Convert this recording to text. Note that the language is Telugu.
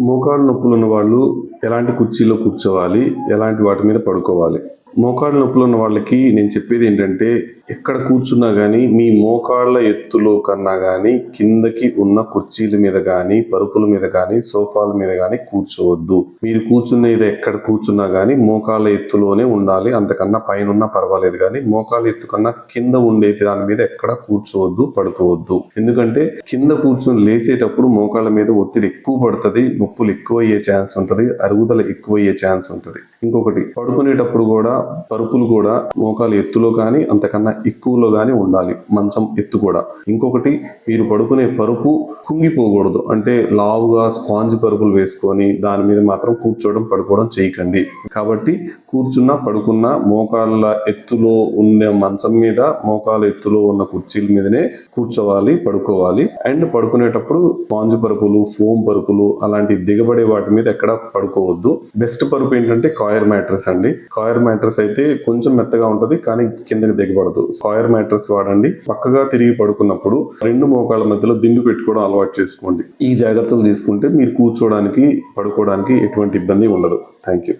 మోకాళ్ళ నొప్పులు ఉన్న వాళ్ళు ఎలాంటి కుర్చీలో కూర్చోవాలి? ఎలాంటి వాటి మీద పడుకోవాలి? మోకాళ్ళ నొప్పులు ఉన్న వాళ్ళకి నేను చెప్పేది ఏంటంటే ఎక్కడ కూర్చున్నా కానీ మీ మోకాళ్ళ ఎత్తులో కన్నా కానీ కిందకి ఉన్న కుర్చీల మీద కానీ పరుపుల మీద కానీ సోఫాల మీద కానీ కూర్చోవద్దు. మీరు కూర్చునేది ఎక్కడ కూర్చున్నా కానీ మోకాళ్ళ ఎత్తులోనే ఉండాలి. అంతకన్నా పైన ఉన్నా పర్వాలేదు కానీ మోకాళ్ళ ఎత్తు కన్నా కింద ఉండే దాని మీద ఎక్కడ కూర్చోవద్దు పడుకోవద్దు. ఎందుకంటే కింద కూర్చొని లేసేటప్పుడు మోకాళ్ళ మీద ఒత్తిడి ఎక్కువ పడుతుంది నొప్పులు ఎక్కువ అయ్యే ఛాన్స్ ఉంటుంది అరుగుదల ఎక్కువ అయ్యే ఛాన్స్ ఉంటుంది. ఇంకొకటి పడుకునేటప్పుడు కూడా పరుపులు కూడా మోకాలు ఎత్తులో కానీ అంతకన్నా ఎక్కువలో కానీ ఉండాలి. మంచం ఎత్తు కూడా. ఇంకొకటి మీరు పడుకునే పరుపు కుంగిపోకూడదు. అంటే లావుగా స్పాంజ్ పరుపులు వేసుకొని దాని మీద మాత్రం కూర్చోవడం పడుకోవడం చేయకండి. కాబట్టి కూర్చున్నా పడుకున్నా మోకాళ్ళ ఎత్తులో ఉండే మంచం మీద మోకాళ్ళ ఎత్తులో ఉన్న కుర్చీల మీదనే కూర్చోవాలి పడుకోవాలి. అండ్ పడుకునేటప్పుడు స్పాంజ్ పరుపులు ఫోమ్ పరుపులు అలాంటి దిగబడే వాటి మీద ఎక్కడ పడుకోవద్దు. బెస్ట్ పరుపు ఏంటంటే కాయర్ మ్యాట్రస్ అండి. కాయర్ మ్యాట్రస్ అయితే కొంచెం మెత్తగా ఉంటుంది కానీ కిందకి దిగబడదు. కాయర్ మ్యాట్రెస్ వాడండి. పక్కగా తిరిగి పడుకున్నప్పుడు రెండు మోకాళ్ళ మధ్యలో దిండు పెట్టుకోవడం అలవాటు చేసుకోండి. ఈ జాగ్రత్తలు తీసుకుంటే మీరు కూర్చోవడానికి పడుకోవడానికి ఎటువంటి ఇబ్బంది ఉండదు. Thank you